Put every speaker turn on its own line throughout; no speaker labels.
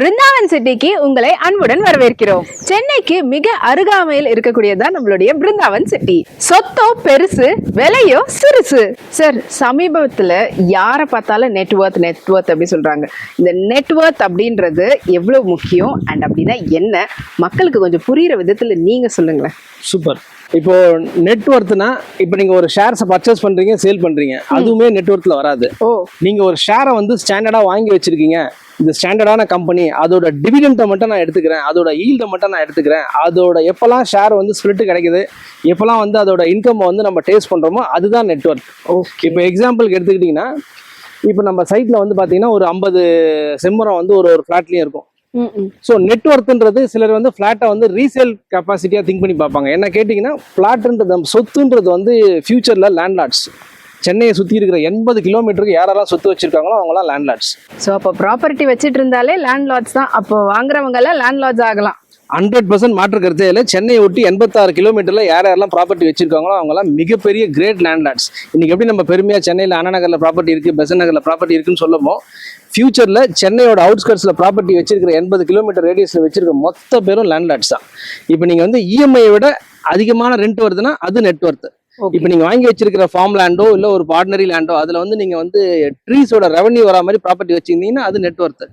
பிருந்தாவன் சிட்டிக்கு உங்களை அன்புடன் வரவேற்கிறோம். சென்னைக்கு மிக அருகாமையில் இருக்கக்கூடியதுதான் நம்மளுடைய பிருந்தாவன் சிட்டி. சொத்தோ பெருசு விலையோ சிறுசு. சார் சமீபத்துல யாரை பார்த்தாலும் நெட்வொர்த் நெட்ஒர்த் அப்படி சொல்றாங்க. இந்த நெட்ஒர்த் அப்படின்றது எவ்வளவு முக்கியம்? அண்ட் அப்படின்னா என்ன? மக்களுக்கு கொஞ்சம் புரியுற விதத்துல நீங்க சொல்லுங்களேன்.
சூப்பர் இப்போ நெட்ஒர்க்னா இப்போ நீங்க ஒரு ஷேர்ஸை பர்ச்சேஸ் பண்றீங்க சேல் பண்றீங்க. அதுவுமே நெட்ஒர்க்ல வராது.
ஓ.
நீங்க ஒரு ஷேரை வந்து ஸ்டாண்டர்டா வாங்கி வச்சிருக்கீங்க. இந்த ஸ்டாண்டர்டான கம்பெனி அதோட டிவிடெண்ட்டை மட்டும் நான் எடுத்துக்கிறேன். அதோட ஈல்டை மட்டும் நான் எடுத்துக்கிறேன். அதோட எப்பெல்லாம் ஷேர் வந்து ஸ்பிளிட் கிடைக்குது எப்பெல்லாம் வந்து அதோட இன்கம் வந்து நம்ம டேஸ்ட் பண்றோமோ அதுதான் நெட்ஒர்க்
ஓகே.
இப்போ எக்ஸாம்பிளுக்கு எடுத்துக்கிட்டிங்கன்னா இப்போ நம்ம சைட்ல வந்து பாத்தீங்கன்னா ஒரு ஐம்பது செம்மரம் வந்து ஒரு ஒரு ஃபிளாட்லயும் இருக்கும். ஸோ நெட்ஒர்க்ன்றது சிலர் வந்து ஃப்ளாட்டை வந்து ரீசேல் கெப்பாசிட்டியாக திங்க் பண்ணி பார்ப்பாங்க. என்ன கேட்டிங்கன்னா ஃப்ளாட்ன்றது நம்ம சொத்துன்றது வந்து ஃபியூச்சரில் லேண்ட்லார்ட்ஸ் சென்னையை சுற்றி இருக்கிற எண்பது கிலோமீட்டருக்கு யாரெல்லாம் சொத்து வச்சிருக்காங்களோ அவங்களாம் லேண்ட்லார்ட்ஸ்
ஸோ அப்போ ப்ராப்பர்ட்டி வச்சிட்டு இருந்தாலே லேண்ட் லாட்ஸ் தான். அப்போ வாங்குறவங்க எல்லாம் லேண்ட் லாட்ஸ் ஆகலாம்.
ஹண்ட்ரட் பர்சன்ட் மாற்று கருத்தே இல்லை. சென்னையை ஒட்டி எண்பத்தாறு கிலோமீட்டரில் யார் யாரெல்லாம் ப்ராப்பர்ட்டி வச்சிருக்காங்களோ அவங்களாம் மிகப்பெரிய கிரேட் லேண்ட்லார்ட்ஸ் இன்னைக்கு எப்படி நம்ம பெருமையாக சென்னையில் அண்ணா நகரில் ப்ராப்பர்ட்டி இருக்குது பெசன் நகரில் ப்ராப்பர்ட்டி இருக்குன்னு சொல்லமோ ஃபியூச்சரில் சென்னையோட அவுட்ஸ்கர்ட்ஸில் ப்ராப்பர்ட்டி வச்சிருக்கிற எண்பது கிலோமீட்டர் ரேடியஸில் வச்சிருக்க மொத்த பேரும் லேண்ட்லார்ட்ஸ் தான். இப்போ நீங்கள் வந்து இஎம்ஐயை விட அதிகமான ரெண்ட் வருதுன்னா அது நெட்ஒர்த் இப்போ நீங்க வாங்கி வச்சிருக்கிற ஃபார்ம் லேண்டோ இல்ல ஒரு பார்ட்னரி லேண்டோ அதுல வந்து நீங்க வந்து ட்ரீஸோட ரெவன்யூ வரா மாதிரி ப்ராப்பர்ட்டி வச்சிருந்தீங்கன்னா அது நெட்ஒர்த்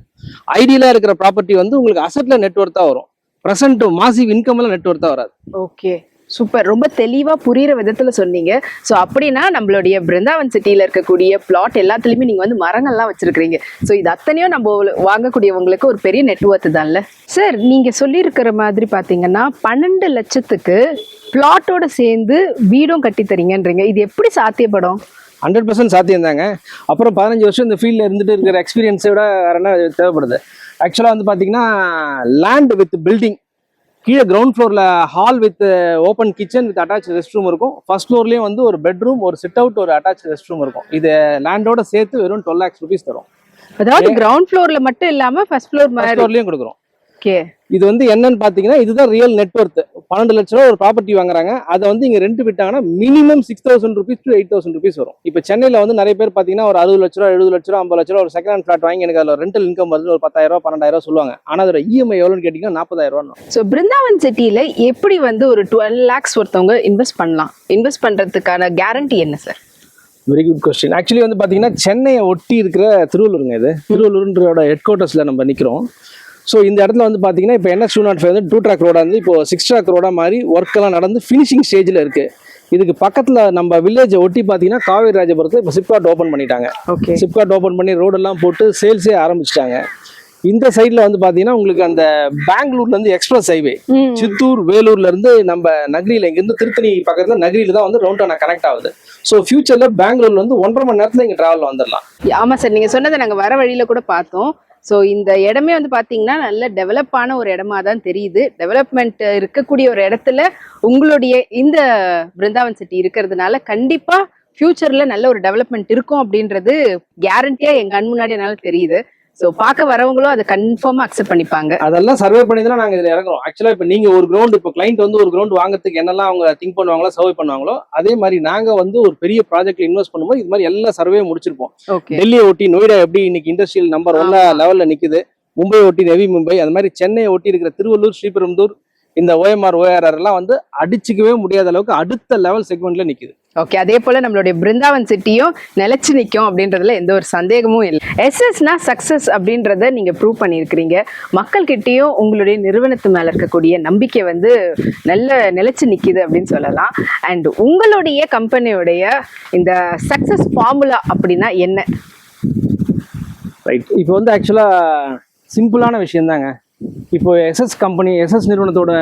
ஐடியலா இருக்கிற ப்ராப்பர்ட்டி வந்து உங்களுக்கு அசட்ல நெட்ஒர்த்தா வரும். ப்ரெசென்ட் மாசிவ் இன்கம்ல நெட்ஒர்த்தா வராது.
Okay super. ரொம்ப தெளிவாக புரியுற விதத்தில் சொன்னீங்க. ஸோ அப்படின்னா நம்மளுடைய பிருந்தாவன் சிட்டியில் இருக்கக்கூடிய பிளாட் எல்லாத்துலேயுமே நீங்கள் வந்து மரங்கள்லாம் வச்சுருக்கிறீங்க. ஸோ இது அத்தனையும் நம்ம வாங்கக்கூடியவங்களுக்கு ஒரு பெரிய நெட்ஒர்த்து தான்ல. சார் நீங்கள் சொல்லியிருக்கிற மாதிரி பார்த்தீங்கன்னா பன்னெண்டு லட்சத்துக்கு பிளாட்டோட சேர்ந்து வீடும் கட்டி தரீங்கன்றீங்க. இது எப்படி சாத்தியப்படும்?
ஹண்ட்ரட் பர்சன்ட் சாத்தியம் தாங்க. அப்புறம் பதினஞ்சு வருஷம் இந்த ஃபீல்டில் இருந்துட்டு இருக்கிற எக்ஸ்பீரியன்ஸை விட வேறு என்ன தேவைப்படுது? ஆக்சுவலாக வந்து பார்த்தீங்கன்னா லேண்ட் வித் பில்டிங் கீழே கிரவுண்ட் ஃப்ளோரில் hall with open kitchen with attach rest room இருக்கும். ஃபர்ஸ்ட் ஃப்ளோர்லேயும் வந்து ஒரு பெட்ரூம் ஒரு சிட் அவுட் ஒரு அட்டாச் ரெஸ்ட் ரூம் இருக்கும். இது லேண்டோட சேர்த்து வெறும் டுவெல் லேக்ஸ் ருபீஸ் தரும்.
அதாவது கிரவுண்ட் ஃப்ளோர்ல மட்டும் இல்லாம ஃபர்ஸ்ட் ஃப்ளோர் மாதிரி
ஃப்ளோர்லேயும் கொடுக்குறோம்.
ஓகே
இது வந்து என்னன்னு பார்த்தீங்கன்னா இதுதான் ரியல் நெட்ஒர்த் பன்னெண்டு லட்ச ரூபா ஒரு ப்ராப்பர்ட்டி வாங்குறாங்க. அதை வந்து இங்கே ரெண்ட் விட்டாங்கன்னா minimum six thousand rupees to eight thousand rupees வரும். இப்போ சென்னையில் வந்து நிறைய பேர் பார்த்தீங்கன்னா ஒரு அறுபது லட்ச ரூபா எழுபது லட்ச ரூபா ஐம்பது லட்ச ரூபா ஒரு செகண்ட் ஹேண்ட் ஃபிளாட் வாங்கி எனக்கு அதில் ரெண்டல் இன்கம் வருது ஒரு பத்தாயிரம் ரூபா பன்னெண்டாயிரம் ரூபா சொல்லுவாங்க. ஆனால் அதோட இஎம்ஐ எவ்வளோன்னு கேட்டிங்கன்னா நாற்பதாயிரம் ரூபா
ஸோ பிருந்தாவன் சிட்டியில எப்படி வந்து ஒரு டுவெல் லேக்ஸ் ஒருத்தவங்க இன்வெஸ்ட் பண்ணலாம்? இன்வெஸ்ட் பண்றதுக்கான கேரண்டி என்ன sir
very good question actually வந்து பார்த்தீங்கன்னா சென்னையை ஒட்டி இருக்கிற திருவள்ளூருங்க இது. திருவள்ளூர்ன்றோட ஹெட் குவார்ட்டர்ஸில் நம்ம நிற்கிறோம் ஸோ இந்த இடத்துல வந்து பார்த்தீங்கன்னா இப்போ என்ன டூ நாட் ஃபைவ் வந்து டூ ட்ராக் ரோடாக இருந்து இப்போ சிக்ஸ் ட்ராக் ரோடாக மாதிரி ஒர்க் எல்லாம் நடந்து ஃபினிஷிங் ஸ்டேஜில் இருக்கு. இதுக்கு பக்கத்தில் நம்ம வில்லேஜை ஒட்டி பார்த்தீங்கன்னா காவேரி ராஜபுரத்தில் இப்போ சிப்காட் ஓப்பன் பண்ணிட்டாங்க.
ஓகே
சிப்காட் ஓப்பன் பண்ணி ரோடெல்லாம் போட்டு சேல்ஸே ஆரம்பிச்சிட்டாங்க. இந்த சைடில் வந்து பார்த்தீங்கன்னா உங்களுக்கு அந்த பெங்களூர்லேருந்து எக்ஸ்பிரஸ் ஹைவே சித்தூர் வேலூர்ல இருந்து நம்ம நகரியில இங்கிருந்து திருத்தணி பக்கத்துல நகரியில தான் வந்து ரவுண்டானா கனெக்ட் ஆகுது. ஸோ ஃபியூச்சர்ல பெங்களூர்ல வந்து ஒன்றரை மணி நேரத்துல இங்க டிராவல் வந்துடலாம்
ஆமா சார் நீங்க சொன்னதை நாங்க வர வழியில கூட பார்த்தோம். ஸோ இந்த இடமே வந்து பார்த்தீங்கன்னா நல்ல டெவலப் ஆன ஒரு இடமா தான் தெரியுது. டெவலப்மெண்ட் இருக்கக்கூடிய ஒரு இடத்துல உங்களுடைய இந்த பிருந்தாவன் சிட்டி இருக்கிறதுனால கண்டிப்பாக ஃப்யூச்சரில் நல்ல ஒரு டெவலப்மெண்ட் இருக்கும் அப்படின்றது கேரண்டியாக எங்கள் கண் முன்னாடி என்னால் தெரியுது. ஸோ பார்க்க வரவங்களும் அதை கன்ஃபார்மா அக்செப்ட் பண்ணிப்பாங்க.
அதெல்லாம் சர்வே பண்ணி தான் நாங்க இதுல இறங்குறோம். ஆக்சுவலா இப்போ நீங்க ஒரு கிரவுண்ட் இப்போ கிளைண்ட் வந்து ஒரு கிரவுண்ட் வாங்குறதுக்கு என்னெல்லாம் அவங்க திங்க் பண்ணுவாங்களோ சர்வே பண்ணுவாங்களோ அதே மாதிரி நாங்க வந்து ஒரு பெரிய ப்ராஜெக்ட்ல இன்வெஸ்ட் பண்ணும்போது இது மாதிரி எல்லா சர்வே முடிச்சிருப்போம். டெல்லியை ஒட்டி நொய்டா எப்படி இன்னைக்கு இண்டஸ்ட்ரியல் நம்பர் ஒன்ல லெவல்ல நிக்குது மும்பை ஒட்டி நவி மும்பை அது மாதிரி சென்னையை ஒட்டி இருக்கிற திருவள்ளூர் ஸ்ரீபெரும்புதூர் இந்த ஓஎம்ஆர் ஓஆர்ஆர் எல்லாம் வந்து அடிச்சுக்கவே முடியாத அளவுக்கு அடுத்த லெவல் செக்மெண்ட்ல நிக்குது.
ஓகே அதே போல நம்மளுடைய பிருந்தாவன் சிட்டியும் நிலைச்சு நிற்கும் அப்படின்றதுல எந்த ஒரு சந்தேகமும் இல்லை. எஸ்எஸ்னா சக்ஸஸ் அப்படின்றத நீங்க ப்ரூவ் பண்ணியிருக்கிறீங்க. மக்கள்கிட்டையும் உங்களுடைய நிறுவனத்து மேல இருக்கக்கூடிய நம்பிக்கை வந்து நல்ல நிலைச்சு நிற்கிது அப்படின்னு சொல்லலாம். அண்ட் உங்களுடைய கம்பெனியுடைய இந்த சக்ஸஸ் ஃபார்முலா அப்படின்னா என்ன?
ரைட் இப்போ வந்து ஆக்சுவலாக சிம்பிளான விஷயம்தாங்க. இப்போ எஸ்எஸ் கம்பெனி எஸ்எஸ் நிறுவனத்தோட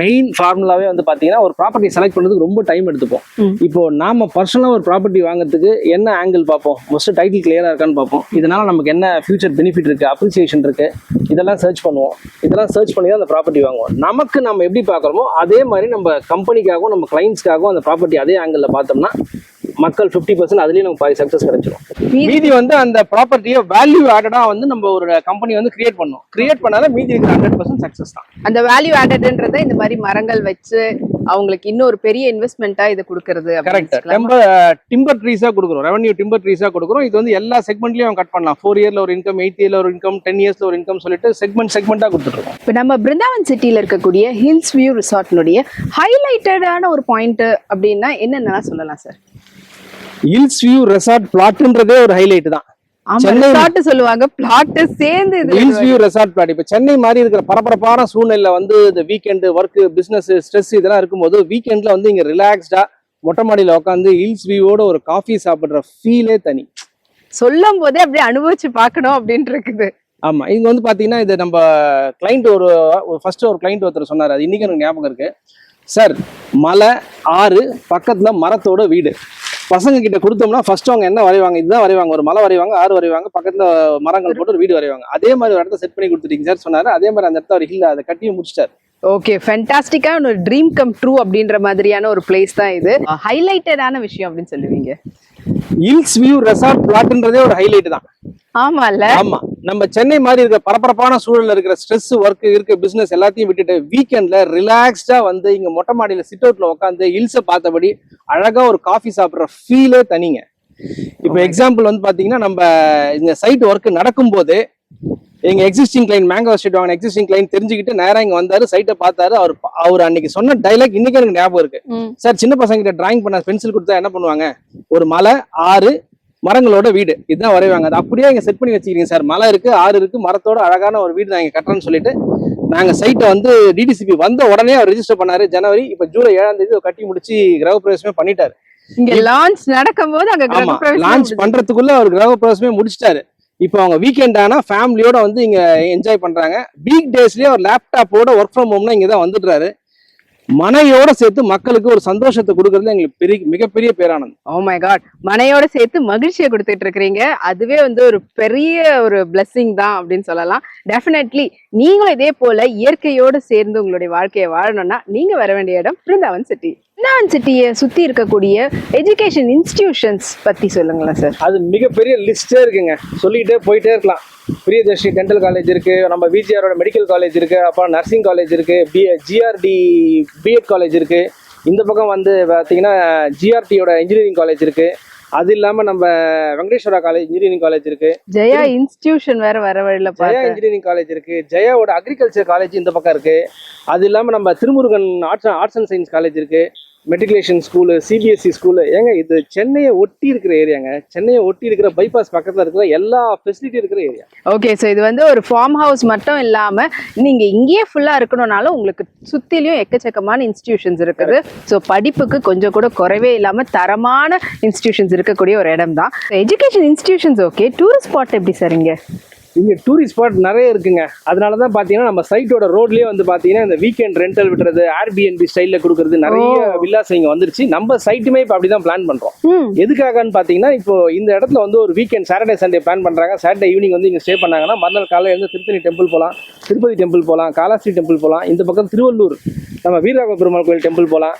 மெயின் ஃபார்முலாவே வந்து பாத்தீங்கன்னா ஒரு ப்ராப்பர்ட்டி செலக்ட் பண்ணுறதுக்கு ரொம்ப டைம் எடுத்துப்போம். இப்போ நாம பர்சனலாக ஒரு ப்ராப்பர்ட்டி வாங்குறதுக்கு என்ன ஆங்கிள் பார்ப்போம்? ஃபர்ஸ்ட் டைட்டில் கிளியரா இருக்கான்னு பார்ப்போம். இதனால நமக்கு என்ன ஃபியூச்சர் பெனிஃபிட் இருக்கு அப்ரிசியேஷன் இருக்கு இதெல்லாம் சர்ச் பண்ணுவோம். இதெல்லாம் சர்ச் பண்ணி தான் அந்த ப்ராப்பர்ட்டி வாங்குவோம். நமக்கு நம்ம எப்படி பார்க்குறோமோ அதே மாதிரி நம்ம கம்பெனிக்காகவும் நம்ம கிளைண்ட்ஸ்க்காகவும் அந்த ப்ராப்பர்ட்டி அதே ஆங்கிளில் பார்த்தோம்னா மக்கள் ஃபிஃப்டி பர்சன்ட் அதுலேயும் நமக்கு பாதி சக்ஸஸ் கிடைச்சிடும்
மீதி-
வந்து அந்த ப்ராப்பர்ட்டியை வேல்யூ ஆடடா வந்து நம்ம ஒரு கம்பெனி வந்து கிரியேட் பண்ணோம். கிரியேட் பண்ணாதான் மீதி இருக்கிற ஹண்ட்ரட் பர்சன்ட் சக்ஸஸ் தான்.
அந்த வேல்யூ ஆடட்ன்றதை இந்த மாதிரி மரங்கள் வச்சு அவங்களுக்கு இன்னொரு பெரிய இன்வெஸ்ட்மெண்ட்டா இது கொடுக்கறது
கரெக்ட் டெம்ப டிம்பர் ட்ரீஸா கொடுக்குறோம். ரெவன்யூ டிம்பர் ட்ரீஸா கொடுக்குறோம். இது வந்து எல்லா செக்மெண்ட்லயும் கட் பண்ணலாம். ஃபோர் இயர்ல ஒரு இன்கம் எயிட் இயர்ல ஒரு இன்கம் டென் இயர்ஸ்ல ஒரு இன்கம் சொல்லிட்டு செக்மெண்ட் செக்மெண்டா கொடுத்துருக்கோம்
இப்போ நம்ம பிருந்தாவன் சிட்டில இருக்கக்கூடிய ஹில்ஸ் வியூ ரிசார்ட்னுடைய ஹைலைட்டடான ஒரு பாயிண்ட் அப்படின்னா என்னென்னலாம் சொல்லலாம் சார்
ஹில்ஸ் வியூ ரெசார்ட் பிளாட்ன்றதே ஒரு ஹைலைட் தான். சென்னை-
சொல்லுவாங்க. பிளாட் சேர்ந்து
ஹில்ஸ் வியூ ரெசார்ட் பிளாட் இப்போ சென்னை மாதிரி இருக்கிற பரபரப்பான சூழ்நிலையில வந்து இந்த வீக்கெண்டு ஒர்க் பிசினஸ் ஸ்ட்ரெஸ் இதெல்லாம் இருக்கும்போது வீக்கெண்ட்ல வந்து இங்க ரிலாக்ஸ்டா மொட்டை மாடியில உட்காந்து ஹில்ஸ் வியூவோட ஒரு காஃபி சாப்பிடுற ஃபீலே தனி.
சொல்லும் போதே அப்படியே அனுபவிச்சு பார்க்கணும் அப்படின்ட்டு இருக்குது.
ஆமா இங்க வந்து பாத்தீங்கன்னா இது நம்ம கிளைண்ட் ஒரு ஃபர்ஸ்ட் ஒரு கிளைண்ட் ஒருத்தர் சொன்னாரு. அது இன்னைக்கு எனக்கு ஞாபகம் இருக்கு. சார் மலை ஆறு பக்கத்துல மரத்தோட வீடு. பசங்க கிட்ட கொடுத்தோம்னா ஃபர்ஸ்ட் அவங்க என்ன வரைவாங்க இதுதான் வரைவாங்க ஒரு மலை வரைவாங்க ஆறு வரைவாங்க பக்கத்துல மரங்கள் போட்டு ஒரு வீடு வரைவாங்க அதே மாதிரி ஒரு இடத்த செட் பண்ணி கொடுத்துட்டீங்க சார் சொன்னாரு. அதே மாதிரி அந்த இடத்த அவர் இல்ல அதை கட்டியும் முடிச்சிட்டாரு.
ஓகே ஃபென்டாஸ்டிக்கான ஒரு ட்ரீம் கம் ட்ரூ அப்படின்ற மாதிரியான ஒரு பிளேஸ் தான் இது. ஹைலைட்டடான விஷயம் அப்படின்னு சொல்லுவீங்க.
ஹில்ஸ் வியூ ரெசார்ட் பிளாட்ன்றதே ஒரு ஹைலைட் தான்.
ஆமால
ஆமா. நம்ம சென்னை மாதிரி இருக்கிற பரபரப்பான சூழல்ல இருக்கிற ஸ்ட்ரெஸ் ஒர்க் இருக்க பிசினஸ் எல்லாத்தையும் விட்டுட்டு வீக்கெண்ட்ல ரிலாக்ஸ்டா வந்து இங்க மொட்டை மாடியில சிட் அவுட்ல உட்காந்து ஹில்ஸை பார்த்தபடி அழகா ஒரு காஃபி சாப்பிடுற ஃபீலே தனிங்க. இப்போ எக்ஸாம்பிள் வந்து பாத்தீங்கன்னா நம்ம இந்த சைட் ஒர்க் நடக்கும்போது எங்க எக்ஸிஸ்டிங் கிளைண்ட் மேங்கோ ஸ்ட்ரீட் வாங்கின எக்ஸிஸ்டிங் கிளைண்ட் தெரிஞ்சுக்கிட்டு நேரா இங்க வந்தாரு சைட்டை பார்த்தாரு அவர் அவர் அன்னைக்கு சொன்ன டைலாக் இன்னைக்கு எனக்கு ஞாபகம் இருக்கு. சார் சின்ன பசங்க கிட்ட டிராயிங் பண்ண பென்சில் கொடுத்தா என்ன பண்ணுவாங்க? ஒரு மலை ஆறு மரங்களோட வீடு. இதுதான் வரைவாங்க அது அப்படியே இங்க செட் பண்ணி வச்சுக்கிறீங்க சார். மலை இருக்கு ஆறு இருக்கு. மரத்தோட அழகான ஒரு வீடு நான் இங்க கட்டுறேன்னு சொல்லிட்டு நாங்க சைட்டை வந்து டிடிசிபி வந்த உடனே அவர் ரெஜிஸ்டர் பண்ணாரு ஜனவரி. இப்ப ஜூலை ஏழாம் தேதி அவர் கட்டி முடிச்சு கிரக பிரவேசமே பண்ணிட்டாரு.
இங்க லான்ச் நடக்கும்போது அங்க
ஆமா
கிரகப்பிரவேசம்
லான்ச். பண்றதுக்குள்ள அவர் கிரக பிரவேசமே முடிச்சிட்டாரு. இப்போ அவங்க வீக்கெண்ட் ஆனா ஃபேமிலியோட வந்து இங்க என்ஜாய் பண்றாங்க. வீக் டேஸ்லயே ஒரு லேப்டாப்போட ஒர்க் ஃப்ரம் ஹோம்னா இங்க தான் வந்துடுறாரு. மனையோட சேர்த்து மக்களுக்கு ஒரு சந்தோஷத்தை கொடுக்கறது எங்களுக்கு பெரிய மிகப்பெரிய பேரானது
ஓ மை காட் oh மனையோட சேர்த்து மகிழ்ச்சியை கொடுத்துட்டு இருக்கிறீங்க. அதுவே வந்து ஒரு பெரிய ஒரு blessing தான் அப்படின்னு சொல்லலாம். டெஃபினெட்லி நீங்களும் இதே போல இயற்கையோடு சேர்ந்து உங்களுடைய வாழ்க்கையை வாழணும்னா நீங்க வர வேண்டிய இடம் பிருந்தாவன் சிட்டி பிருந்தாவன் சிட்டியை சுத்தி இருக்கக்கூடிய எஜுகேஷன் இன்ஸ்டிடியூஷன்ஸ் பத்தி சொல்லுங்களேன் சார்
அது மிகப்பெரிய லிஸ்டே இருக்குங்க. சொல்லிக்கிட்டே போயிட்டே இருக்கலாம். பிரியதர்ஷினி டென்டல் காலேஜ் இருக்கு நம்ம விஜிஆரோட மெடிக்கல் காலேஜ் இருக்கு அப்புறம் நர்சிங் காலேஜ் இருக்கு பி ஜிஆர்டி பிஎட் காலேஜ் இருக்கு. இந்த பக்கம் வந்து பார்த்தீங்கன்னா ஜிஆர்டியோட இன்ஜினியரிங் காலேஜ் இருக்கு. அது இல்லாம நம்ம வெங்கடேஸ்வரா காலேஜ் இன்ஜினியரிங் காலேஜ் இருக்கு.
ஜெயா இன்ஸ்டிடியூஷன் வேற வர வழியில
ஜெயா இன்ஜினியரிங் காலேஜ் இருக்கு. ஜெயாவோட அக்ரிகல்ச்சர் காலேஜ் இந்த பக்கம் இருக்கு. அது இல்லாம நம்ம Thirumurugan arts arts and science college இருக்கு. மெட்ரிகுலேஷன் ஸ்கூலு சிபிஎஸ்சி ஸ்கூலு ஏங்க இது சென்னையை ஒட்டி இருக்கிற ஏரியாங்க சென்னையை ஒட்டி இருக்கிற பைபாஸ் பக்கத்தில் இருக்கிற எல்லா ஃபெசிலிட்டி இருக்கிற ஏரியா
ஓகே ஸோ இது வந்து ஒரு ஃபார்ம் ஹவுஸ் மட்டும் இல்லாமல் நீங்கள் இங்கேயே ஃபுல்லாக இருக்கணும்னாலும் உங்களுக்கு சுற்றிலையும் எக்கச்சக்கமான இன்ஸ்டிடியூஷன்ஸ் இருக்குது. ஸோ படிப்புக்கு கொஞ்சம் கூட குறைவே இல்லாமல் தரமான இன்ஸ்டிடியூஷன்ஸ் இருக்கக்கூடிய ஒரு இடம் தான் education institutions okay tourist spot எப்படி சார் இங்கே?
இங்க டூரிஸ்ட் ஸ்பாட் நிறைய இருக்குங்க. அதனால தான் பாத்தீங்கன்னா நம்ம சைட்டோட ரோட்லயே வந்து பாத்தீங்கன்னா இந்த வீக்கெண்ட் ரெண்டல் விடுறது ஏர்பிஎன்பி ஸ்டைல்ல கொடுக்கறது நிறைய வில்லாஸ் இங்க வந்துருச்சு. நம்ம சைட்டுமே இப்போ அப்படிதான் பிளான் பண்றோம்.
ம்.
எதுக்காகன்னு பாத்தீங்கன்னா இப்போ இந்த இடத்துல வந்து ஒரு வீக்கெண்ட் சாட்டர்டே சண்டே பிளான் பண்றாங்க. சாட்டர்டே ஈவினிங் வந்து இங்க ஸ்டே பண்ணாங்கன்னா மறுநாள் காலையில இருந்து திருத்தணி டெம்பிள் போகலாம் திருப்பதி டெம்பிள் போகலாம் காலாஸ்ரீ டெம்பிள் போகலாம் இந்த பக்கம் திருவள்ளூர் நம்ம வீரராக பெருமாள் கோயில் டெம்பிள் போகலாம்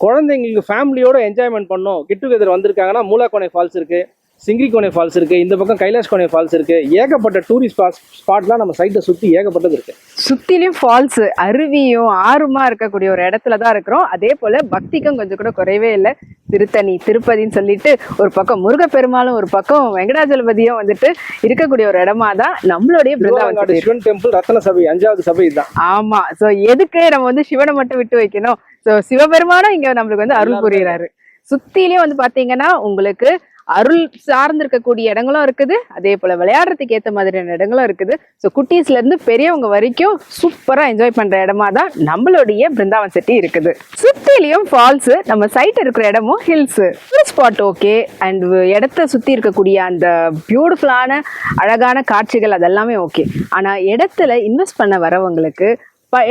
குழந்தைங்களுக்கு ஃபேமிலியோட என்ஜாய்மெண்ட் பண்ணோம். கெட் டுகெதர் வந்திருக்காங்கன்னா மூலாக்கோணை ஃபால்ஸ் இருக்கு. சிங்கிரிக்கோணை ஃபால்ஸ் இருக்கு. இந்த பக்கம் கைலாஷ் கோணை ஃபால்ஸ் இருக்கு. ஏகப்பட்ட டூரிஸ்ட் ஸ்பாட்லாம் நம்ம சைட்டை சுத்தி ஏகப்பட்டது இருக்கு.
சுத்திலையும் ஃபால்ஸ் அருவியும் ஆறுமா இருக்கக்கூடிய ஒரு இடத்துல தான் இருக்கிறோம். அதே போல பக்திக்கும் கொஞ்சம் கூட குறைவே இல்லை. திருத்தணி திருப்பதின்னு சொல்லிட்டு ஒரு பக்கம் முருகப்பெருமாளும் ஒரு பக்கம் வெங்கடாஜலபதியும் வந்துட்டு இருக்கக்கூடிய ஒரு இடமா தான் நம்மளுடைய பிருந்தாவன்
சிவன் டெம்பிள் ரத்தன சபை அஞ்சாவது சபை இதுதான்.
ஆமா. சோ எதுக்கு நம்ம வந்து சிவனை மட்டும் விட்டு வைக்கணும்? சோ சிவபெருமானும் இங்க நம்மளுக்கு வந்து அருள் புரியுறாரு. சுத்திலயும் வந்து பாத்தீங்கன்னா உங்களுக்கு அருள் சார்ந்து இருக்கக்கூடிய இடங்களும் இருக்குது. அதே போல விளையாடுறதுக்கு ஏற்ற மாதிரியான இடங்களும் இருக்குது. ஸோ குட்டீஸ்ல இருந்து பெரியவங்க வரைக்கும் சூப்பரா என்ஜாய் பண்ற இடமா தான் நம்மளுடைய பிருந்தாவன் சிட்டி இருக்குது. சுத்திலையும் ஃபால்ஸ் நம்ம சைட் இருக்கிற இடமும் ஹில்ஸ் ஸ்பாட் ஓகே அண்ட் இடத்த சுத்தி இருக்கக்கூடிய அந்த பியூட்டிஃபுல்லான அழகான காட்சிகள் அதெல்லாமே ஓகே ஆனா இடத்துல இன்வெஸ்ட் பண்ண வரவங்களுக்கு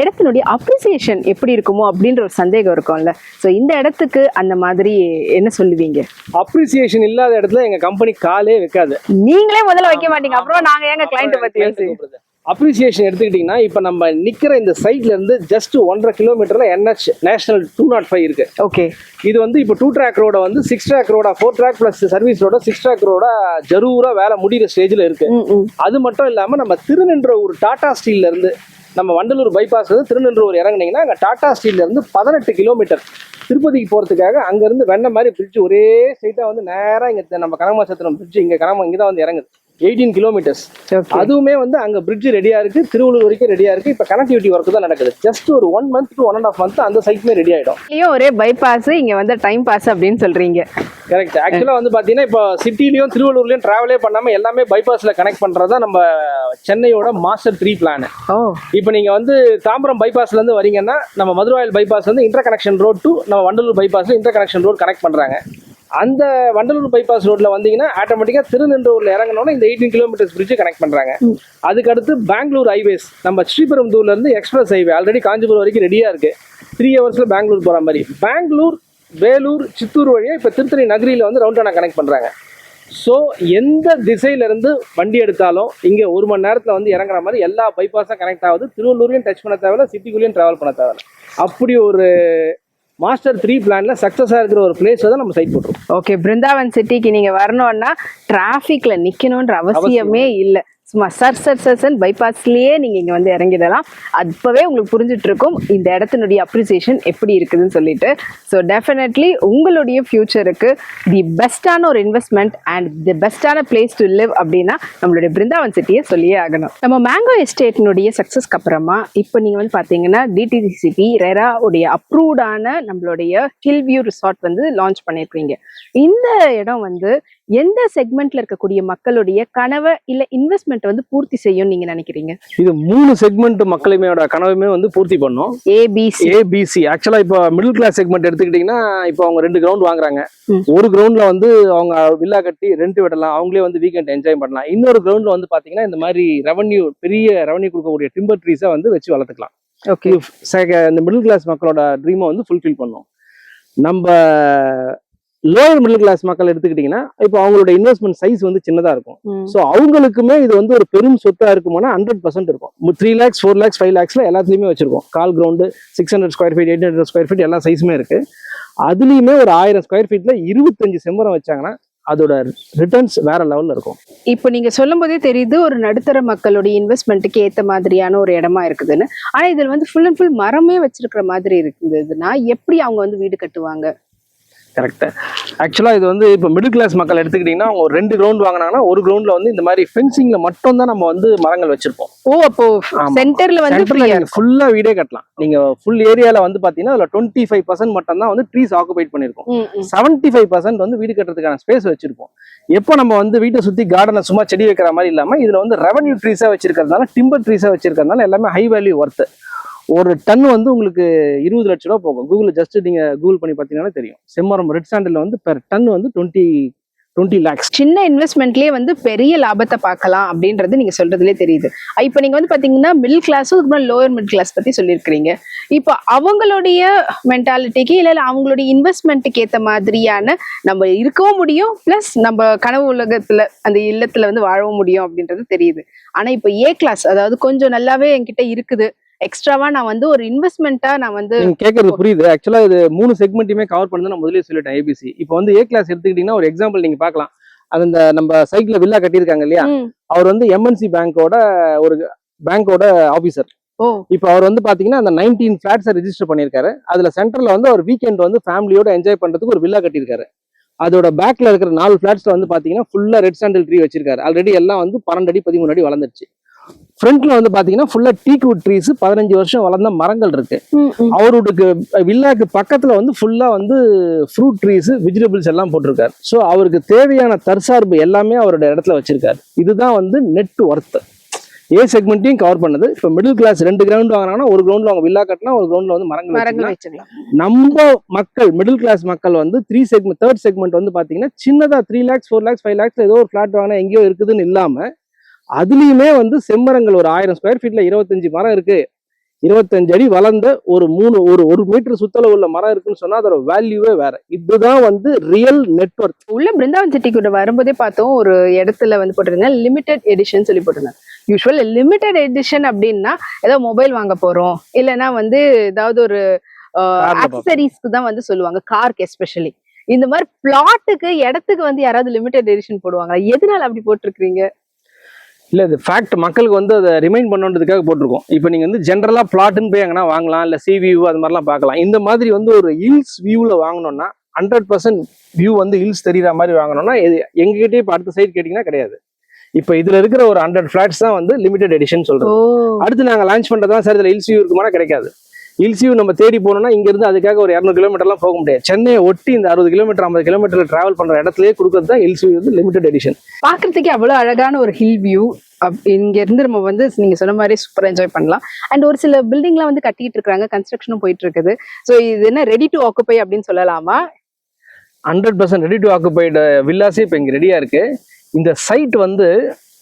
இடத்தினுடைய அப்ரிசியேஷன் எப்படி இருக்குமோ அப்படின்ற ஒரு சந்தேகம் இருக்கும்ல. ஸோ இந்த இடத்துக்கு அந்த மாதிரி என்ன சொல்லுவீங்க?
அப்ரிசியேஷன் இல்லாத இடத்துல எங்க கம்பெனி காலே வைக்காது.
நீங்களே முதல்ல வைக்க மாட்டீங்க. அப்புறம் நாங்க ஏங்க கிளைண்ட் பத்தி யோசி
அப்ரிசியேஷன் எடுத்துக்கிட்டீங்கன்னா இப்ப நம்ம நிக்கிற இந்த சைட்ல இருந்து ஜஸ்ட் ஒன்றரை கிலோமீட்டர்ல NH national two nought five இருக்கு.
ஓகே
இது வந்து இப்போ டூ ட்ராக் ரோட வந்து six track road four track plus service road six track road ஜரூரா வேலை முடிகிற ஸ்டேஜ்ல இருக்கு. அது மட்டும் இல்லாம நம்ம திருநின்ற ஒரு டாடா ஸ்டீல்ல இருந்து நம்ம வண்டலூர் பைபாஸ் வந்து திருநெல்வேலூர் இறங்குனீங்கன்னா அங்கே டாடா ஸ்டீல்ல இருந்து பதினெட்டு கிலோமீட்டர் திருப்பதிக்கு போகிறதுக்காக அங்கேருந்து வெண்ண மாதிரி பிரிட்ஜ் ஒரே ஸ்ட்ரைட்டாக வந்து நேராக இங்கே நம்ம கனகமாசத்திரம் பிரிட்ஜ் இங்கே கனமா இங்கே தான் வந்து இறங்குது. எயிட்டீன் கிலோமீட்டர்ஸ் அதுவுமே வந்து அங்க பிரிட்ஜ் ரெடியா இருக்கு திருவள்ளூர் வரைக்கும் ரெடியா இருக்கு. இப்ப கனெக்டிவிட்டி ஒர்க் தான் நடக்குது. ஜஸ்ட் ஒரு one month to one and half month அந்த சைட்டுமே ரெடி ஆயிடும்.
இதுலயும் ஒரே பைபாஸ் இங்க வந்து டைம் பாஸ் அப்படின்னு சொல்றீங்க.
கரெக்ட் ஆக்சுவலா வந்து பாத்தீங்கன்னா இப்போ சிட்டிலயும் திருவள்ளூர்லயும் டிராவலே பண்ணாம எல்லாமே பைபாஸ்ல கனெக்ட் பண்றதா நம்ம சென்னையோட மாஸ்டர் த்ரீ பிளான் இப்போ நீங்க வந்து தாம்பரம் பைபாஸ்ல இருந்து வரீங்கன்னா நம்ம மதுரவாயல் பைபாஸ் வந்து இன்டர் கனெக்ஷன் ரோட் டு நம்ம வண்டலூர் பைபாஸ்ல இன்டர் கனெக்ஷன் ரோட் கனெக்ட் பண்றாங்க. அந்த வண்டலூர் பைபாஸ் ரோட்ல வந்தீங்கன்னா ஆட்டோமேட்டிக்கா திருநெல்வேலியில் இறங்கணும்னா இந்த எயிட்டீன் கிலோமீட்டர்ஸ் பிரிட்ஜ் கனெக்ட் பண்றாங்க. அதுக்கு அடுத்து பெங்களூர் ஹைவேஸ் நம்ம ஸ்ரீபெரும்புதூர்ல இருந்து எக்ஸ்பிரஸ் ஹைவே ஆல்ரெடி காஞ்சிபுரம் வரைக்கும் ரெடியா இருக்கு. த்ரீ ஹவர்ஸ்ல பெங்களூர் போற மாதிரி. பெங்களூர் வேலூர் சித்தூர் வழியா இப்ப திருத்தணி நகரியில வந்து ரவுண்டானா கனெக்ட் பண்றாங்க. ஸோ எந்த திசையில இருந்து வண்டி எடுத்தாலும் இங்க ஒரு மணி நேரத்துல வந்து இறங்குற மாதிரி எல்லா பைபாஸும் கனெக்ட் ஆகுது. திருவள்ளூரையும் டச் பண்ண தேவையில்ல சிட்டிக்குள்ளேயும் டிராவல் பண்ண தேவையில்ல. அப்படி ஒரு மாஸ்டர் த்ரீ பிளான்ல சக்சஸா இருக்கிற ஒரு பிளேஸ் தான் நம்ம சைட் போட்டுருக்கோம்.
ஓகே பிருந்தாவன் சிட்டிக்கு நீங்க வரணும்னா டிராஃபிக்ல நிக்கணும்ன்ற அவசியமே இல்ல. சும்மா சர் சர் சர் சர் பைபாஸ்லேயே நீங்கள் இங்கே வந்து இறங்கிடலாம். அப்போவே உங்களுக்கு புரிஞ்சிட்டு இருக்கும் இந்த இடத்தினுடைய அப்ரிசியேஷன் எப்படி இருக்குதுன்னு சொல்லிட்டு. ஸோ டெஃபினெட்லி உங்களுடைய ஃப்யூச்சருக்கு தி பெஸ்ட்டான ஒரு இன்வெஸ்ட்மெண்ட் அண்ட் தி பெஸ்ட்டான பிளேஸ் டு லிவ் அப்படின்னா நம்மளுடைய பிருந்தாவன் சிட்டியை சொல்லியே ஆகணும். நம்ம மேங்கோ எஸ்டேட்டினுடைய சக்ஸஸ்க்கு அப்புறமா இப்போ நீங்கள் வந்து பார்த்தீங்கன்னா டிடிசிபி ரெரா உடைய அப்ரூவ்டான நம்மளுடைய ஹில் வியூ ரிசார்ட் வந்து லான்ச் பண்ணியிருக்கீங்க. இந்த இடம் வந்து எந்த செக்மெண்ட்ல இருக்கக்கூடிய மக்களுடைய கனவை இல்ல இன்வெஸ்ட்மெண்ட் வந்து பூர்த்தி செய்யும் நீங்க நினைக்கிறீங்க?
இது மூணு செக்மெண்ட் மக்களுமையோட கனவுமே வந்து பூர்த்தி பண்ணும்.
ஏபிசி
ஏபிசி ஆக்சுவலா இப்போ மிடில் கிளாஸ் செக்மெண்ட் எடுத்துக்கிட்டீங்கன்னா இப்போ அவங்க ரெண்டு கிரவுண்ட் வாங்குறாங்க. ஒரு கிரவுண்ட்ல வந்து அவங்க வில்லா கட்டி ரெண்ட் விடலாம் அவங்களே வந்து வீக்கெண்ட் என்ஜாய் பண்ணலாம். இன்னொரு கிரவுண்ட்ல வந்து பாத்தீங்கன்னா இந்த மாதிரி ரெவன்யூ பெரிய ரெவன்யூ கொடுக்கக்கூடிய டிம்பர் ட்ரீஸை வந்து வச்சு வளர்த்துக்கலாம்.
ஓகே
இந்த மிடில் கிளாஸ் மக்களோட ட்ரீமை வந்து ஃபுல்ஃபில் பண்ணும். நம்ம லோயர் மிடில் கிளாஸ் மக்கள் எடுத்துக்கிட்டிங்கன்னா இப்போ அவங்களோட இன்வெஸ்ட்மெண்ட் சைஸ் வந்து சின்னதாக இருக்கும். ஸோ அவங்களுக்குமே இது வந்து ஒரு பெரும் சொத்தா இருக்குமானா ஹண்ட்ரட் பர்சன்ட் இருக்கும். Three lakhs four lakhs five லேக்ஸ்ல எல்லாத்துலயுமே வச்சிருக்கோம். கால் ground six hundred square feet eight hundred square feet எல்லா சைஸுமே இருக்கு. அதுலயுமே ஒரு ஆயிரம் ஸ்கொயர் ஃபீட்ல இருபத்தஞ்சு செம்பரம் வச்சாங்கன்னா அதோட ரிட்டர்ன்ஸ் வேற லெவல்ல இருக்கும்.
இப்போ நீங்க சொல்லும் போதே தெரியுது ஒரு நடுத்தர மக்களுடைய இன்வெஸ்ட்மெண்ட்டுக்கு ஏத்த மாதிரியான ஒரு இடமா இருக்குதுன்னு. ஆனா இதுல வந்து ஃபுல் அண்ட் ஃபுல் மரமே வச்சிருக்கிற மாதிரி இருக்குதுன்னா எப்படி அவங்க வந்து வீடு கட்டுவாங்க?
கரெக்ட் ஆக்சுவலா இது வந்து இப்போ மிடில் கிளாஸ் மக்கள் எடுத்துக்கிட்டீங்கன்னா அவங்க ஒரு ரெண்டு கிரவுண்ட் வாங்கினாங்கன்னா ஒரு கிரவுண்ட்ல வந்து இந்த மாதிரி ஃபென்சிங்ல மட்டும் தான் நம்ம வந்து மரங்கள் வச்சிருப்போம்.
ஓ அப்போ. சென்டர்ல வந்து
சென்டர்ல
ஃப்ரீயா
நீங்க ஃபுல்லா வீடே கட்டலாம். நீங்க ஃபுல் ஏரியால வந்து பாத்தீங்கன்னா அதுல டுவெண்ட்டி ஃபைவ் பர்சன்ட் மட்டும் தான் வந்து ட்ரீஸ் ஆக்குபைட் பண்ணிருக்கோம். செவன்டி ஃபைவ் பர்சன்ட் வந்து வீடு கட்டுறதுக்கான ஸ்பேஸ் வச்சிருப்போம். எப்போ நம்ம வந்து வீட்டை சுத்தி கார்டனை சும்மா செடி வைக்கிற மாதிரி இல்லாம இதுல வந்து ரெவன்யூ ட்ரீஸா வச்சிருக்கிறதுனால டிம்பர் ட்ரீஸா வச்சிருக்கிறதுனால எல்லாமே ஹை வேல்யூ ஒர்த் ஒரு டன் வந்து உங்களுக்கு இருபது லட்ச ரூபா போகும். கூகுளில் ஜஸ்ட் நீங்கள் கூகுள் பண்ணி பார்த்தீங்கன்னா தெரியும். செம்மரம் ரெட் சாண்டில் வந்து பெர் டன் வந்து டுவெண்ட்டி டுவெண்ட்டி லேக்ஸ்
சின்ன இன்வெஸ்ட்மெண்ட்லேயே வந்து பெரிய லாபத்தை பார்க்கலாம் அப்படின்றது நீங்கள் சொல்கிறதுலே தெரியுது. இப்போ நீங்கள் வந்து பார்த்தீங்கன்னா மிடில் கிளாஸும் அதுக்கப்புறம் லோயர் மிடில் கிளாஸ் பற்றி சொல்லியிருக்கிறீங்க. இப்போ அவங்களுடைய மென்டாலிட்டிக்கு இல்லை இல்லை அவங்களுடைய இன்வெஸ்ட்மெண்ட்டுக்கு ஏற்ற மாதிரியான நம்ம இருக்கவும் முடியும் ப்ளஸ் நம்ம கனவு உலகத்தில் அந்த இல்லத்தில் வந்து வாழவும் முடியும் அப்படின்றது தெரியுது. ஆனால் இப்போ ஏ கிளாஸ் அதாவது கொஞ்சம் நல்லாவே என்கிட்ட இருக்குது. எக்ஸ்ட்ராவா நான் வந்து ஒரு இன்வெஸ்ட்மெண்ட்டா நான் வந்து
கேட்கறது புரியுது. ஆக்சுவலா இது மூணு செக்மெண்ட்டுமே கவர் பண்ணது நான் முதலே சொல்லிட்டேன் ஏபிசி இப்போ வந்து ஏ கிளாஸ் எடுத்துக்கிட்டீங்கன்னா ஒரு எக்ஸாம்பிள் நீங்க பார்க்கலாம். அது இந்த நம்ம சைக்கிள் வில்லா கட்டியிருக்காங்க இல்லையா? அவர் வந்து எம்என்சி பேங்கோட ஒரு பேங்கோட ஆபீசர் இப்போ அவர் வந்து பாத்தீங்கன்னா அந்த நைன்டீன் ஃபிளாட்ஸை ரெஜிஸ்டர் பண்ணியிருக்காரு. அதுல சென்டர்ல வந்து அவர் வீக்கெண்ட் வந்து ஃபேமிலியோட என்ஜாய் பண்றதுக்கு ஒரு வில்லா கட்டியிருக்காரு. அதோட பேக்ல இருக்கிற நாலு ஃபிளாட்ஸ்ல வந்து பாத்தீங்கன்னா ஃபுல்லா ரெட் சாண்டில் ட்ரீ வச்சிருக்காரு. ஆல்ரெடி எல்லாம் வந்து பன்னெண்டு அடி பதிமூணு அடி வளர்ந்துருச்சு. ஃப்ரண்ட்ல வந்து பாத்தீங்கன்னா ஃபுல்லா டீக் வுட் ட்ரீஸ் பதினஞ்சு வருஷம் வளர்ந்த மரங்கள் இருக்கு. அவருக்கு வில்லாக்கு பக்கத்துல வந்து ஃபுல்லா வந்து ஃப்ரூட் ட்ரீஸ் வெஜிடபிள்ஸ் எல்லாம் போட்டிருக்காரு. ஸோ அவருக்கு தேவையான தற்சார்பு எல்லாமே அவரோட இடத்துல வச்சிருக்காரு. இதுதான் வந்து நெட் ஒர்த் ஏ செக்மெண்ட்டையும் கவர் பண்ணுது. இப்போ மிடில் கிளாஸ் ரெண்டு கிரவுண்ட் வாங்கினாங்கன்னா ஒரு கிரவுண்ட்ல அவங்க வில்லா கட்டினா ஒரு கிரவுண்ட்ல வந்து மரங்கள் வச்சுக்கலாம். நம்ம மக்கள் மிடில் கிளாஸ் மக்கள் வந்து த்ரீ செக்மெண்ட் தேர்ட் செக்மெண்ட் வந்து பாத்தீங்கன்னா சின்னதா three lakhs four lakhs five lakhs ஏதோ ஒரு ஃபிளாட் வாங்கினா எங்கேயோ இருக்குதுன்னு இல்லாம அதுலயுமே வந்து செம்மரங்கள் ஒரு ஆயிரம் ஸ்கொயர் ஃபீட்ல இருபத்தஞ்சு மரம் இருக்கு. இருபத்தஞ்சு அடி வளர்ந்த ஒரு மூணு ஒரு ஒரு மீட்டர் சுத்தளவு உள்ள மரம் இருக்குன்னு சொன்னா அதோட வேல்யூவே வேற. இதுதான் வந்து ரியல் நெட்ஒர்க்
உள்ள பிருந்தாவன் சிட்டிக்குள்ள வரும்போதே பார்த்தோம் ஒரு இடத்துல வந்து போட்டிருந்தாங்க லிமிடெட் எடிஷன் சொல்லி போட்டிருந்தாங்க யூஸ்வல் லிமிடெட் எடிஷன் அப்படின்னா ஏதோ மொபைல் வாங்க போறோம். இல்லைன்னா வந்து ஏதாவது ஒரு. ஆக்சசரிஸ்க்கு தான் வந்து சொல்லுவாங்க கார்க்கு எஸ்பெஷலி இந்த மாதிரி பிளாட்டுக்கு இடத்துக்கு வந்து யாராவது லிமிடெட் எடிஷன் போடுவாங்க எதனால அப்படி போட்டிருக்கீங்க
இல்ல இது ஃபேக்ட் மக்களுக்கு வந்து அதை ரிமைண்ட் பண்ணுன்றதுக்காக போட்டிருக்கோம். இப்போ நீங்க வந்து ஜென்ரலா பிளாட்னு போய் எங்கன்னா வாங்கலாம் இல்ல சி வியூ அது மாதிரிலாம் பார்க்கலாம். இந்த மாதிரி வந்து ஒரு ஹில்ஸ் வியூல வாங்கணும்னா ஹண்ட்ரட் பர்சன்ட் வியூ வந்து ஹில்ஸ் தெரியுற மாதிரி வாங்கணும்னா இது எங்ககிட்டயே இப்போ அடுத்த சைடு கேட்டிங்கன்னா கிடையாது. இப்போ இதுல இருக்கிற ஒரு ஹண்ட்ரட் ஃபிளாட்ஸ் தான் வந்து லிமிடெட் எடிஷன்
ஓ
சொல்றோம். அடுத்து நாங்க லான்ச் பண்றதா சார் இதுல ஹில்ஸ் வியூ இருக்குமானா கிடைக்காது. வியூ நம்ம தேடி போனோம்னா இங்க இருந்து அதுக்காக ஒரு இரநூறு கிலோமீட்டர்லாம் போக முடியாது. சென்னையை ஒட்டி இந்த அறுபது கிலோமீட்டர் ஐம்பது கிலோமீட்டர் டிராவல் பண்ற இடத்துலயே கொடுக்கறது தான் வியூ வந்து லிமிடெட் எடிஷன்
பாக்குறதுக்கே அவ்வளவு அழகான ஒரு ஹில் வியூ இங்க இருந்து நம்ம வந்து நீங்க சொன்ன மாதிரி சூப்பர் என்ஜாய் பண்ணலாம். அண்ட் ஒரு சில பில்டிங்லாம் வந்து கட்டிட்டு இருக்காங்க கன்ஸ்ட்ரக்ஷனும் போயிட்டு இருக்குது. சோ இது என்ன ரெடி டு ஆக்குபை அப்படின்னு சொல்லலாமா?
Hundred percent ready to occupied வில்லாஸே இப்போ இங்கே ரெடியாக இருக்கு. இந்த சைட் வந்து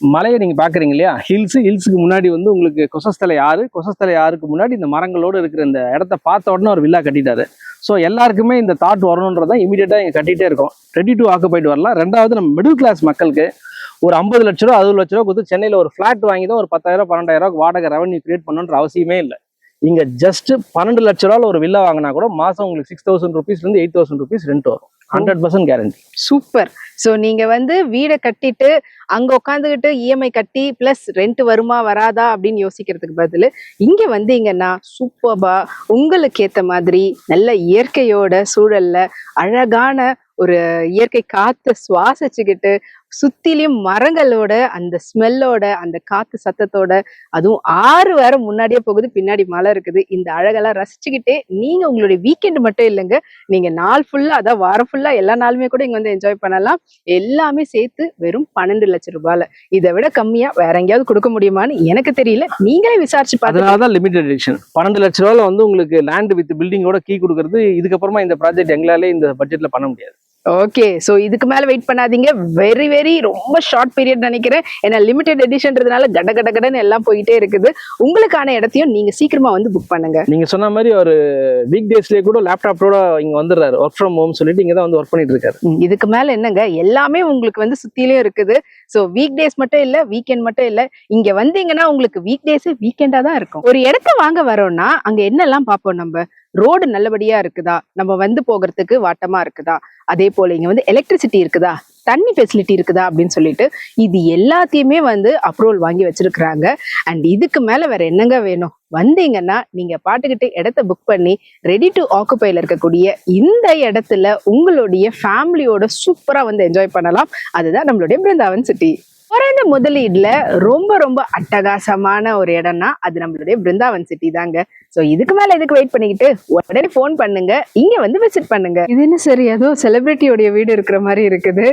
மலையை நீங்கள் பார்க்குறீங்க இல்லையா? ஹில்ஸ் ஹில்ஸுக்கு முன்னாடி வந்து உங்களுக்கு கொசஸ்தலை ஆறு கொசஸ்தலை ஆறுக்கு முன்னாடி இந்த மரங்களோடு இருக்கிற இந்த இடத்த பார்த்த உடனே ஒரு வில்லா கட்டிட்டாரு. ஸோ எல்லாருக்குமே இந்த தாட் வரணுன்றதான் இமீடியட்டாக இங்கே கட்டிகிட்டே இருக்கோம். ரெடி டு ஆக்குபைடு வரலாம். ரெண்டாவது நம்ம மிடில் கிளாஸ் மக்களுக்கு ஒரு ஐம்பது லட்ச ரூபா அறுபது லட்ச ரூபா கொடுத்து சென்னையில் ஒரு ஃப்ளாட் வாங்கி தான் ஒரு பத்தாயிரம் பன்னெண்டாயிரம் ரூபா வாடகை ரெவன்யூ கிரியேட் பண்ணணுன்ற அவசியமே இல்லை. இங்க ஜஸ்ட் பன்னெண்டு லட்ச ரூபா ஒரு வில்லா வாங்கினா கூட மாசம் உங்களுக்கு சிக்ஸ் தௌசண்ட் ருபீஸ்ல இருந்து எயிட் தௌசண்ட் ருபீஸ் ரெண்ட் வரும். Hundred percent guarantee
super. So நீங்க வந்து வீடை கட்டிட்டு அங்க உட்காந்துக்கிட்டு இஎம்ஐ கட்டி பிளஸ் ரெண்ட் வருமா வராதா அப்படின்னு யோசிக்கிறதுக்கு பதில் இங்க வந்தீங்கன்னா சூப்பர்பா உங்களுக்கு ஏத்த மாதிரி நல்ல இயற்கையோட சூழல்ல அழகான ஒரு இயற்கை காற்று சுவாசிச்சுக்கிட்டு சுத்திலையும் மரங்களோட அந்த ஸ்மெல்லோட அந்த காத்து சத்தத்தோட அதுவும் ஆறு வேற முன்னாடியே போகுது பின்னாடி மலை இருக்குது. இந்த அழகெல்லாம் ரசிச்சுக்கிட்டே நீங்க உங்களுடைய வீக்கெண்ட் மட்டும் இல்லைங்க நீங்க நாள் ஃபுல்லா அதான் வாரம் ஃபுல்லா எல்லா நாளுமே கூட இங்க வந்து என்ஜாய் பண்ணலாம். எல்லாமே சேர்த்து வெறும் பன்னெண்டு லட்சம் ரூபாயில. இதை விட கம்மியா வேற எங்கேயாவது கொடுக்க முடியுமான்னு எனக்கு தெரியல. நீங்களே விசாரிச்சு பார்த்து
அதனால தான் லிமிடெட் எடிஷன் பன்னெண்டு லட்ச ரூபால வந்து உங்களுக்கு லேண்ட் வித் பில்டிங்கோட கீ கொடுக்கறது இதுக்கப்புறமா இந்த ப்ராஜெக்ட் எங்களாலே இந்த பட்ஜெட்ல பண்ண முடியாது.
ஓகே சோ இதுக்கு மேல வெயிட் பண்ணாதீங்க. வெரி வெரி ரொம்ப ஷார்ட் பீரியட் நினைக்கிறேன். ஏன்னா லிமிடெட் எடிஷன்றதுனால கட கட கடன்னு எல்லாம் போயிட்டே இருக்குது. உங்களுக்கான இடத்தையும் நீங்க சீக்கிரமா வந்து புக் பண்ணுங்க.
நீங்க சொன்ன மாதிரி ஒரு வீக் டேஸ்லயே கூட லேப்டாப்போட இங்க வந்துடுறாரு. ஒர்க் ஃப்ரம் ஹோம் சொல்லிட்டு இங்க தான் வந்து ஒர்க் பண்ணிட்டு இருக்காரு.
இதுக்கு மேல என்னங்க? எல்லாமே உங்களுக்கு வந்து சுத்திலயும் இருக்குது. சோ வீக் டேஸ் மட்டும் இல்ல வீக்கெண்ட் மட்டும் இல்ல. இங்க வந்தீங்கன்னா உங்களுக்கு வீக் டேஸ் வீக்கெண்டா தான் இருக்கும். ஒரு இடத்த வாங்க வரோம்னா அங்க என்னெல்லாம் பார்ப்போம் நம்ம? ரோடு நல்லபடியா இருக்குதா? நம்ம வந்து போகிறதுக்கு வாட்டமா இருக்குதா? அதே போல இங்க வந்து எலக்ட்ரிசிட்டி இருக்குதா? தண்ணி ஃபெசிலிட்டி இருக்குதா? அப்படின்னு சொல்லிட்டு இது எல்லாத்தையுமே வந்து அப்ரூவல் வாங்கி வச்சிருக்கிறாங்க. அண்ட் இதுக்கு மேல வேற என்னங்க வேணும்? வந்தீங்கன்னா நீங்க பாட்டுக்கிட்டு இடத்த புக் பண்ணி ரெடி டு ஆக்குப்பைல இருக்கக்கூடிய இந்த இடத்துல உங்களுடைய ஃபேமிலியோட சூப்பரா வந்து என்ஜாய் பண்ணலாம். அதுதான் நம்மளுடைய பிருந்தாவன் சிட்டி குறைந்த முதலீடுல ரொம்ப ரொம்ப அட்டகாசமான ஒரு இடம்னா அது நம்மளுடைய பிருந்தாவன் சிட்டி தாங்க. சோ இதுக்கு மேல இதுக்கு வெயிட் பண்ணிக்கிட்டு உடனே ஃபோன் பண்ணுங்க. இங்க வந்து விசிட் பண்ணுங்க. இது என்ன சரி? ஏதோ செலிபிரிட்டியோடைய வீடு இருக்கிற மாதிரி இருக்குது.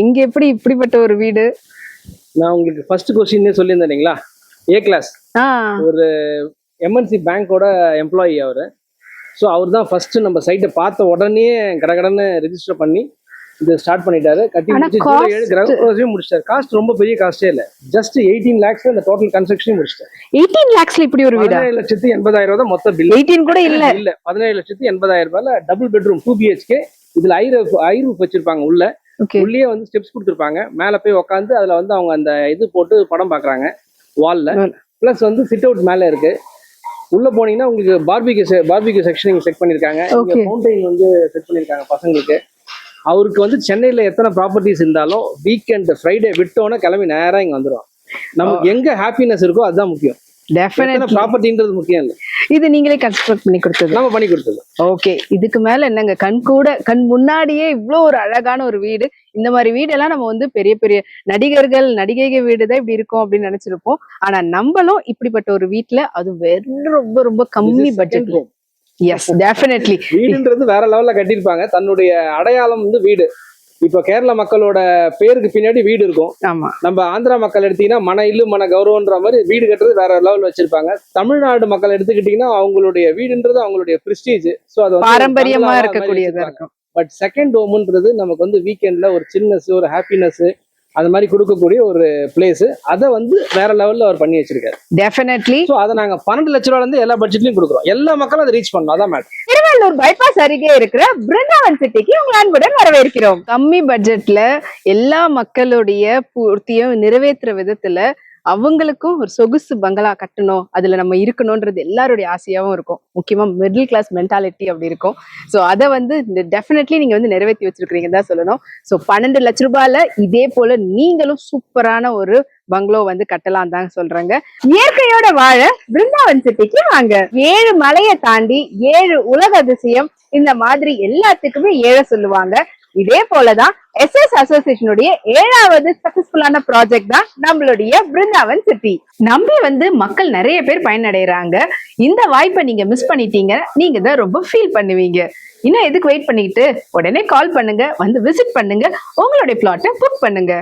இங்க எப்படி இப்படிப்பட்ட ஒரு வீடு?
நான் உங்களுக்கு ஃபர்ஸ்ட் கொஸ்டின்னே சொல்லியிருந்தேன் இல்லைங்களா? ஏ கிளாஸ்
ஆஹ்
எம்என்சி பேங்கோட எம்ப்ளாயி அவர் ஸோ அவர். தான் ஃபர்ஸ்ட் நம்ம சைட்டை பார்த்த உடனே கடகடன்னு ரெஜிஸ்டர் பண்ணி இது ஸ்டார்ட் பண்ணிட்டாரு. கட்டி முடிச்சு முடிச்சிட்டாரு. காஸ்ட் ரொம்ப பெரிய காஸ்டே இல்லை. ஜஸ்ட் எயிட்டீன் லேக்ஸ் அந்த டோட்டல் கன்ஸ்ட்ரக்ஷன் முடிச்சிட்டாரு.
எயிட்டீன் லேக்ஸ்ல இப்படி ஒரு வீடா?
பதினேழு லட்சத்தி எண்பதாயிரம் ரூபாய் மொத்த பில்
எயிட்டீன் கூட இல்ல.
இல்ல பதினேழு லட்சத்தி எண்பதாயிரம் ரூபாயில டபுள் பெட்ரூம் டூ பிஹெச்கே இதுல ஐ ரூஃப் ஐ ரூஃப் வச்சிருப்பாங்க உள்ள. உள்ளே வந்து ஸ்டெப்ஸ் கொடுத்துருப்பாங்க. மேல போய் உட்காந்து அதுல வந்து அவங்க அந்த இது போட்டு படம் பாக்குறாங்க. வால்ல. பிளஸ் வந்து சிட் அவுட் மேல இருக்கு. உள்ள போனீங்கன்னா உங்களுக்கு பார்பிக்யூ பார்பிக்யூ செக்ஷன் செட் பண்ணிருக்காங்க. ஃபவுண்டைன் வந்து செட் பண்ணிருக்காங்க பசங்களுக்கு. அவருக்கு வந்து சென்னையில எத்தனை ப்ராப்பர்ட்டிஸ் இருந்தாலும் வீக்கெண்ட் ஃப்ரைடே விட்டோன்னே கிளம்பி நேரா இங்க வந்துடும் நமக்கு எங்க ஹாப்பினஸ் இருக்கோ அதுதான் முக்கியம். ப்ராப்பர்ட்டின்றது முக்கியம் இல்லை.
இது நீங்களே கன்ஸ்ட்ரக்ட் பண்ணி கொடுத்தது.
நம்ம பண்ணி கொடுத்தது.
ஓகே இதுக்கு மேல என்னங்க? கண் கூட கண் முன்னாடியே இவ்ளோ ஒரு அழகான ஒரு வீடு. இந்த மாதிரி வீடெல்லாம் நம்ம வந்து பெரிய பெரிய நடிகர்கள் நடிகைகள் வீடு தான் இப்படி இருக்கும் அப்படின்னு நினைச்சிருப்போம். ஆனா நம்மளும் இப்படிப்பட்ட ஒரு வீட்ல அது வெறும் ரொம்ப ரொம்ப கம்மி பட்ஜெட்ல எஸ் டெஃபினெட்லி
வீடுன்றது வேற லெவல்ல கட்டியிருப்பாங்க. தன்னுடைய அடையாளம் வந்து வீடு. இப்போ கேரள மக்களோட பேருக்கு பின்னாடி வீடு இருக்கும்.
ஆமா.
நம்ம ஆந்திரா மக்கள் எடுத்தீங்கன்னா மன இல்லு மன கௌரவன்ற மாதிரி வீடு கட்டுறது வேற லெவல் வச்சிருப்பாங்க. தமிழ்நாடு மக்கள் எடுத்துக்கிட்டீங்கன்னா அவங்களுடைய வீடுன்றது அவங்களுடைய பிரஸ்டீஜ் ஸோ அது
பாரம்பரியமா இருக்கக்கூடியதா இருக்கும்.
பட் செகண்ட் ஹோம்ன்றது நமக்கு வந்து வீக்கெண்ட்ல ஒரு சில்னஸ் ஒரு ஹாப்பினஸ் அது மாதிரி கொடுக்கக்கூடிய ஒரு பிளேஸ் அதை வந்து வேற லெவல்ல அவர் பண்ணி வச்சிருக்காரு.
டெஃபினெட்லி
ஸோ அதை நாங்க பன்னெண்டு லட்ச ரூபால இருந்து எல்லா பட்ஜெட்லயும் கொடுக்குறோம். எல்லா மக்களும் அதை ரீச் பண்ணணும். அதான் மேடம்
திருவள்ளூர் பைபாஸ் அருகே இருக்கிற பிருந்தாவன் சிட்டிக்கு உங்களை அன்புடன் வரவேற்கிறோம். கம்மி பட்ஜெட்ல எல்லா மக்களுடைய பூர்த்தியும் நிறைவேற்றுற விதத்துல அவங்களுக்கும் ஒரு சொகுசு பங்களா கட்டணும் அதுல நம்ம இருக்கணும்ன்றது எல்லாருடைய ஆசையாவும் இருக்கும். முக்கியமா மிடில் கிளாஸ் மென்டாலிட்டி அப்படி இருக்கும். ஸோ அதை வந்து டெஃபினெட்லி நீங்க வந்து நிறைவேற்றி வச்சிருக்கீங்கன்னு தான் சொல்லணும். ஸோ பன்னெண்டு லட்ச ரூபாயில இதே போல நீங்களும் சூப்பரான ஒரு பங்களோ வந்து கட்டலாம் தான் சொல்றாங்க. இயற்கையோட வாழ பிருந்தாவன் சிட்டிக்கு வாங்க. ஏழு மலையை தாண்டி ஏழு உலக அதிசயம் இந்த மாதிரி எல்லாத்துக்குமே ஏழை சொல்லுவாங்க. இதே போலதான் எஸ்எஸ் அசோசியேஷனுடைய ஏழாவது சக்சஸ்ஃபுல்லான ப்ராஜெக்ட் தான் நம்மளுடைய பிருந்தாவன் சிட்டி நம்பி வந்து மக்கள் நிறைய பேர் பயனடைறாங்க. இந்த வாய்ப்பை நீங்க மிஸ் பண்ணிட்டீங்க. நீங்க தான் ரொம்ப ஃபீல் பண்ணுவீங்க. இன்னும் எதுக்கு வெயிட் பண்ணிக்கிட்டு உடனே கால் பண்ணுங்க வந்து விசிட் பண்ணுங்க. உங்களுடைய பிளாட்டை புக் பண்ணுங்க.